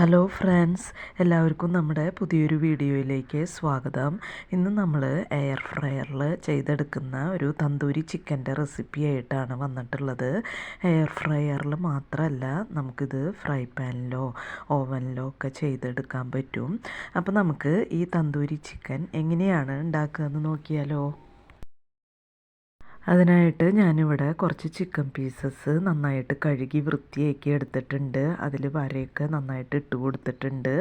Hello friends എല്ലാവർക്കും നമ്മുടെ പുതിയൊരു വീഡിയോയിലേക്ക് സ്വാഗതം. ഇന്ന് നമ്മൾ എയർ ഫ്രയറിൽ ചെയ്തെടുക്കുന്ന ഒരു തന്തൂരി ചിക്കന്റെ റെസിപ്പി ആയിട്ടാണ് വന്നിട്ടുള്ളത്. എയർ ഫ്രയറിൽ മാത്രമല്ല നമുക്കിത് ഫ്രൈ പാനിലോ ഓവനിലോ ഒക്കെ ചെയ്തെടുക്കാൻ പറ്റും. അപ്പോൾ നമുക്ക് ഈ തന്തൂരി ചിക്കൻ എങ്ങനെയാണ് ഉണ്ടാക്കുക എന്ന് നോക്കിയാലോ? അതിനായിട്ട് ഞാനിവിടെ കുറച്ച് ചിക്കൻ പീസസ് നന്നായിട്ട് കഴുകി വൃത്തിയാക്കി എടുത്തിട്ടുണ്ട്. അതിൽ വരയൊക്കെ നന്നായിട്ട് ഇട്ട് കൊടുത്തിട്ടുണ്ട്.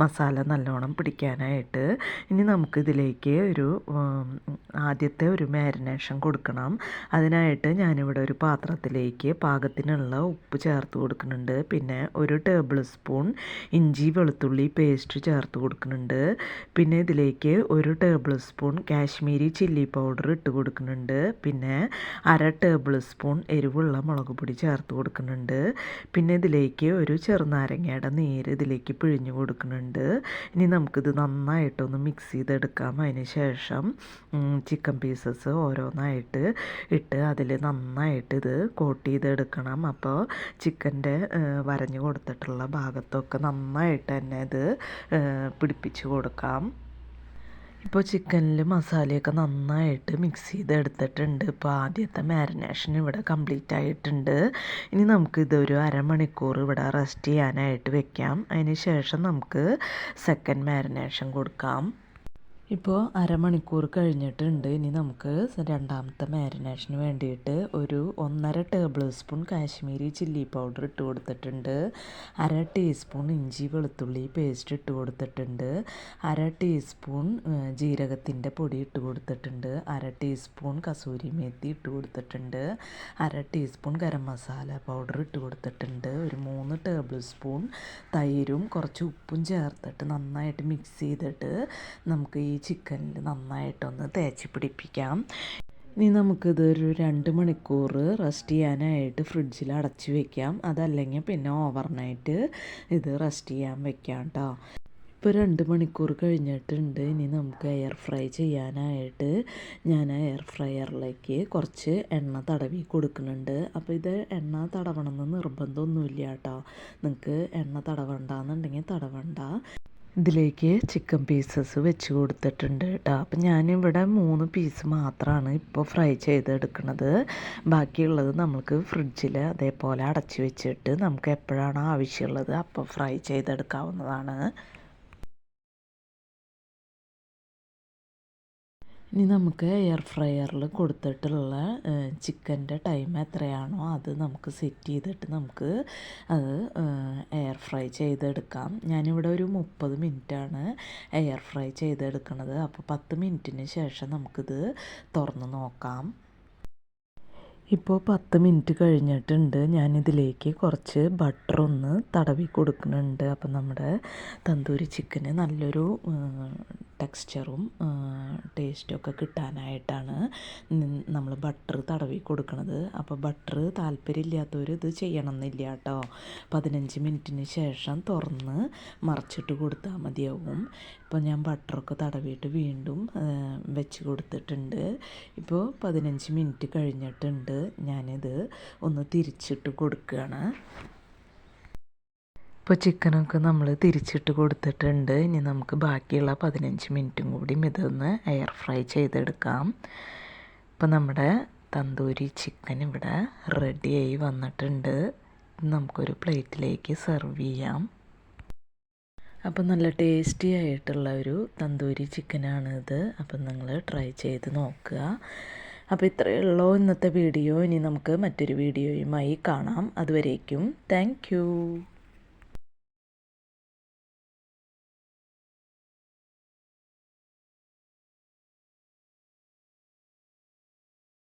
മസാല നല്ലോണം പിടിക്കാനായിട്ട്. ഇനി നമുക്കിതിലേക്ക് ഒരു ആദ്യത്തെ ഒരു മാരിനേഷൻ കൊടുക്കണം. അതിനായിട്ട് ഞാനിവിടെ ഒരു പാത്രത്തിലേക്ക് പാകത്തിനുള്ള ഉപ്പ് ചേർത്ത് കൊടുക്കുന്നുണ്ട്. പിന്നെ ഒരു ടേബിൾ സ്പൂൺ ഇഞ്ചി വെളുത്തുള്ളി പേസ്റ്റ് ചേർത്ത് കൊടുക്കുന്നുണ്ട്. പിന്നെ ഇതിലേക്ക് ഒരു tablespoon Kashmiri chilli powder ഇട്ട് കൊടുക്കുന്നുണ്ട്. പിന്നെ അര ടേബിൾ സ്പൂൺ എരിവുള്ള മുളക് പൊടി ചേർത്ത് കൊടുക്കുന്നുണ്ട്. പിന്നെ ഇതിലേക്ക് ഒരു ചെറുനാരങ്ങയുടെ നീര് ഇതിലേക്ക് പിഴിഞ്ഞ് കൊടുക്കുന്നുണ്ട്. ഇനി നമുക്കിത് നന്നായിട്ടൊന്ന് മിക്സ് ചെയ്തെടുക്കാം. അതിന് ശേഷം ചിക്കൻ പീസസ് ഓരോന്നായിട്ട് ഇട്ട് അതിൽ നന്നായിട്ട് ഇത് കോട്ട് ചെയ്തെടുക്കണം. അപ്പോൾ ചിക്കന്റെ വരഞ്ഞു കൊടുത്തിട്ടുള്ള ഭാഗത്തൊക്കെ നന്നായിട്ട് തന്നെ ഇത് പിടിപ്പിച്ച് കൊടുക്കാം. ഇപ്പോൾ ചിക്കനിൽ മസാലയൊക്കെ നന്നായിട്ട് മിക്സ് ചെയ്ത് എടുത്തിട്ടുണ്ട് ഇപ്പോൾ ആദ്യത്തെ മാരിനേഷൻ ഇവിടെ കംപ്ലീറ്റ് ആയിട്ടുണ്ട്. ഇനി നമുക്ക് ഇതൊരു അരമണിക്കൂർ ഇവിടെ റെസ്റ്റ് ചെയ്യാനായിട്ട് വെക്കാം. അതിന് ശേഷം നമുക്ക് സെക്കൻഡ് മാരിനേഷൻ കൊടുക്കാം. ഇപ്പോൾ അരമണിക്കൂർ കഴിഞ്ഞിട്ടുണ്ട്. ഇനി നമുക്ക് രണ്ടാമത്തെ മാരിനേഷന് വേണ്ടിയിട്ട് ഒരു ഒന്നര tablespoon Kashmiri chilli powder ഇട്ട് കൊടുത്തിട്ടുണ്ട്. അര ടീസ്പൂൺ ഇഞ്ചി വെളുത്തുള്ളി പേസ്റ്റ് ഇട്ട് കൊടുത്തിട്ടുണ്ട്. അര ടീസ്പൂൺ ജീരകത്തിന്റെ പൊടി ഇട്ട് കൊടുത്തിട്ടുണ്ട്. അര ടീസ്പൂൺ കസൂരി മേത്തി ഇട്ട് കൊടുത്തിട്ടുണ്ട്. അര ടീസ്പൂൺ ഗരം മസാല പൗഡർ ഇട്ട് കൊടുത്തിട്ടുണ്ട്. ഒരു മൂന്ന് ടേബിൾ സ്പൂൺ തൈരും കുറച്ച് ഉപ്പും ചേർത്തിട്ട് നന്നായിട്ട് മിക്സ് ചെയ്തിട്ട് നമുക്ക് ഈ ചിക്കനിൽ നന്നായിട്ടൊന്ന് തേച്ച് പിടിപ്പിക്കാം. ഇനി നമുക്കിത് ഒരു രണ്ട് മണിക്കൂർ റെസ്റ്റ് ചെയ്യാനായിട്ട് ഫ്രിഡ്ജിൽ അടച്ചു വെക്കാം. അതല്ലെങ്കിൽ പിന്നെ ഓവർനൈറ്റ് ഇത് റെസ്റ്റ് ചെയ്യാൻ വെക്കാം കേട്ടോ ഇപ്പോൾ രണ്ട് മണിക്കൂർ കഴിഞ്ഞിട്ടുണ്ട്. ഇനി നമുക്ക് എയർ ഫ്രൈ ചെയ്യാനായിട്ട് ഞാൻ എയർ ഫ്രയറിലേക്ക് കുറച്ച് എണ്ണ തടവി കൊടുക്കുന്നുണ്ട്. അപ്പോൾ ഇത് എണ്ണ തടവണമെന്ന് നിർബന്ധമൊന്നുമില്ല കേട്ടോ നിങ്ങൾക്ക് എണ്ണ തടവണ്ടെന്നുണ്ടെങ്കിൽ തടവണ്ട. ഇതിലേക്ക് ചിക്കൻ പീസസ് വെച്ച് കൊടുത്തിട്ടുണ്ട് കേട്ടോ അപ്പം ഞാനിവിടെ മൂന്ന് പീസ് മാത്രമാണ് ഇപ്പോൾ ഫ്രൈ ചെയ്തെടുക്കുന്നത് ബാക്കിയുള്ളത് നമുക്ക് ഫ്രിഡ്ജിൽ അതേപോലെ അടച്ചു വെച്ചിട്ട് നമുക്ക് എപ്പോഴാണോ ആവശ്യമുള്ളത് അപ്പോൾ ഫ്രൈ ചെയ്തെടുക്കാവുന്നതാണ്. ഇനി നമുക്ക് എയർ ഫ്രയറിൽ കൊടുത്തിട്ടുള്ള ചിക്കന്റെ ടൈം എത്രയാണോ അത് നമുക്ക് സെറ്റ് ചെയ്തിട്ട് നമുക്ക് അത് എയർ ഫ്രൈ ചെയ്തെടുക്കാം. ഞാനിവിടെ ഒരു മുപ്പത് മിനിറ്റാണ് എയർ ഫ്രൈ ചെയ്തെടുക്കുന്നത് അപ്പോൾ പത്ത് മിനിറ്റിന് ശേഷം നമുക്കിത് തുറന്ന് നോക്കാം. ഇപ്പോൾ പത്ത് മിനിറ്റ് കഴിഞ്ഞിട്ടുണ്ട്. ഞാനിതിലേക്ക് കുറച്ച് ബട്ടർ ഒന്ന് തടവി കൊടുക്കുന്നുണ്ട്. അപ്പം നമ്മുടെ തന്തൂരി ചിക്കന് നല്ലൊരു ടെക്സ്ചറും ടേസ്റ്റും ഒക്കെ കിട്ടാനായിട്ടാണ് നമ്മൾ ബട്ടർ തടവി കൊടുക്കുന്നത് അപ്പോൾ ബട്ടർ താല്പര്യമില്ലാത്തവർ ഇത് ചെയ്യണം എന്നില്ല കേട്ടോ പതിനഞ്ച് മിനിറ്റിന് ശേഷം തുറന്ന് മറിച്ചിട്ട് കൊടുത്താൽ മതിയാവും. ഇപ്പോൾ ഞാൻ ബട്ടറൊക്കെ തടവിയിട്ട് വീണ്ടും വെച്ച് കൊടുത്തിട്ടുണ്ട്. ഇപ്പോൾ പതിനഞ്ച് മിനിറ്റ് കഴിഞ്ഞിട്ടുണ്ട് ഞാനിത് ഒന്ന് തിരിച്ചിട്ട് കൊടുക്കുകയാണ് ഇപ്പോൾ ചിക്കനൊക്കെ നമ്മൾ തിരിച്ചിട്ട് കൊടുത്തിട്ടുണ്ട്. ഇനി നമുക്ക് ബാക്കിയുള്ള പതിനഞ്ച് മിനിറ്റും കൂടി ഇതൊന്ന് എയർ ഫ്രൈ ചെയ്തെടുക്കാം. ഇപ്പോൾ നമ്മുടെ തന്തൂരി ചിക്കൻ ഇവിടെ റെഡിയായി വന്നിട്ടുണ്ട്. നമുക്കൊരു പ്ലേറ്റിലേക്ക് സെർവ് ചെയ്യാം. അപ്പം നല്ല ടേസ്റ്റി ആയിട്ടുള്ള ഒരു തന്തൂരി ചിക്കനാണ് ഇത് അപ്പം നിങ്ങൾ ട്രൈ ചെയ്ത് നോക്കുക. അപ്പോൾ ഇത്രയേ ഉള്ളൂ ഇന്നത്തെ വീഡിയോ ഇനി നമുക്ക് മറ്റൊരു വീഡിയോയുമായി കാണാം. അതുവരേക്കും താങ്ക്